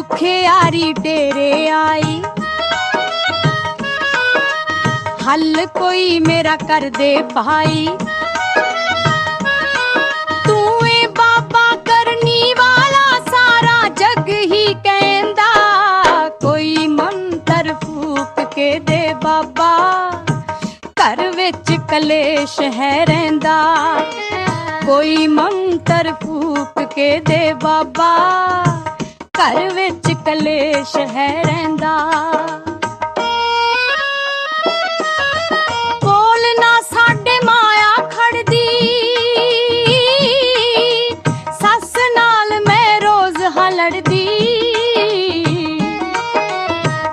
ਮੈਂ ਦੁਖਿਆਰੀ ਤੇਰੇ ਆਈ। ਹੱਲ ਕੋਈ ਮੇਰਾ ਕਰ ਦੇ ਭਾਈ। ਤੂੰ ਏ ਬਾਬਾ ਕਰਨੀ ਵਾਲਾ ਸਾਰਾ ਜਗ ਹੀ ਕਹਿੰਦਾ। ਕੋਈ ਮੰਤਰ ਫੂਕ ਕੇ ਦੇ ਬਾਬਾ। ਘਰ ਵਿੱਚ ਕਲੇਸ਼ ਹੈ ਰਹਿੰਦਾ। ਕੋਈ ਮੰਤਰ ਫੂਕ ਕੇ ਦੇ ਬਾਬਾ। ਘਰ ਵਿੱਚ ਕਲੇਸ਼ ਹੈ ਰਹਿੰਦਾ। ਕੋਲ ਨਾ ਸਾਡੇ ਮਾਇਆ ਖੜਦੀ। ਸੱਸ ਨਾਲ ਮੈਂ ਰੋਜ਼ ਹਲੜਦੀ।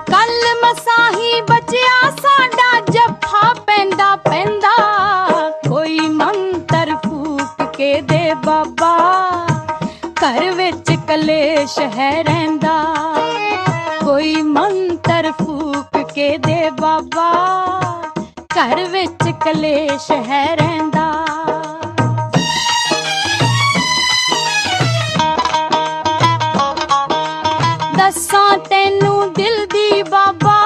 ਕੱਲ ਮਸਾਹੀ ਬਚਿਆ ਸਾਡਾ ਜੱਫਾ ਪੈਂਦਾ ਪੈਂਦਾ। ਕੋਈ ਮੰਤਰ ਫੂਕ ਕੇ ਦੇ ਬਾਬਾ। ਘਰ ਵਿੱਚ ਕਲੇਸ਼ ਹੈ ਰਹਿੰਦਾ। ਕੋਈ ਮੰਤਰ ਫੂਕ ਕੇ ਦੇ ਬਾਬਾ। ਘਰ ਵਿੱਚ ਕਲੇਸ਼ ਹੈ ਰਹਿੰਦਾ। ਦੱਸਾਂ ਤੈਨੂੰ ਦਿਲ ਦੀ ਬਾਬਾ।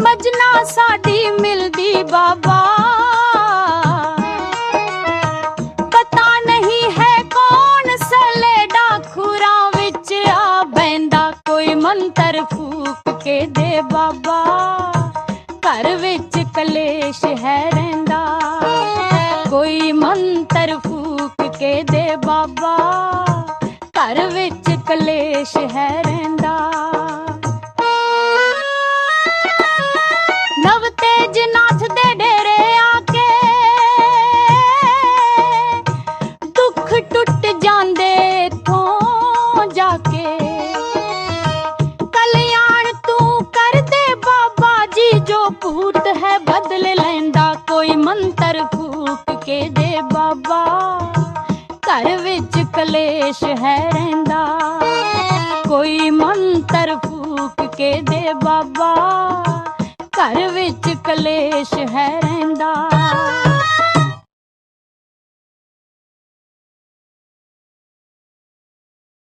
ਮਜਨਾ ਸਾਡੀ ਮਿਲਦੀ ਬਾਬਾ। ਕੇ ਦੇ ਬਾਬਾ। ਘਰ ਵਿੱਚ ਕਲੇਸ਼ ਹੈ ਰਹਿੰਦਾ। ਕੋਈ ਮੰਤਰ ਫੂਕ ਕੇ ਦੇ ਬਾਬਾ। ਘਰ ਵਿੱਚ ਕਲੇਸ਼ ਹੈ ਰਹਿੰਦਾ। ਮੰਤਰ ਫੂਕ ਕੇ ਦੇ ਬਾਬਾ। ਘਰ ਵਿੱਚ ਕਲੇਸ਼ ਹੈ ਰਹਿੰਦਾ। ਕੋਈ ਮੰਤਰ ਫੂਕ ਕੇ ਦੇ ਬਾਬਾ। ਘਰ ਵਿੱਚ ਕਲੇਸ਼ ਹੈ ਰਹਿੰਦਾ।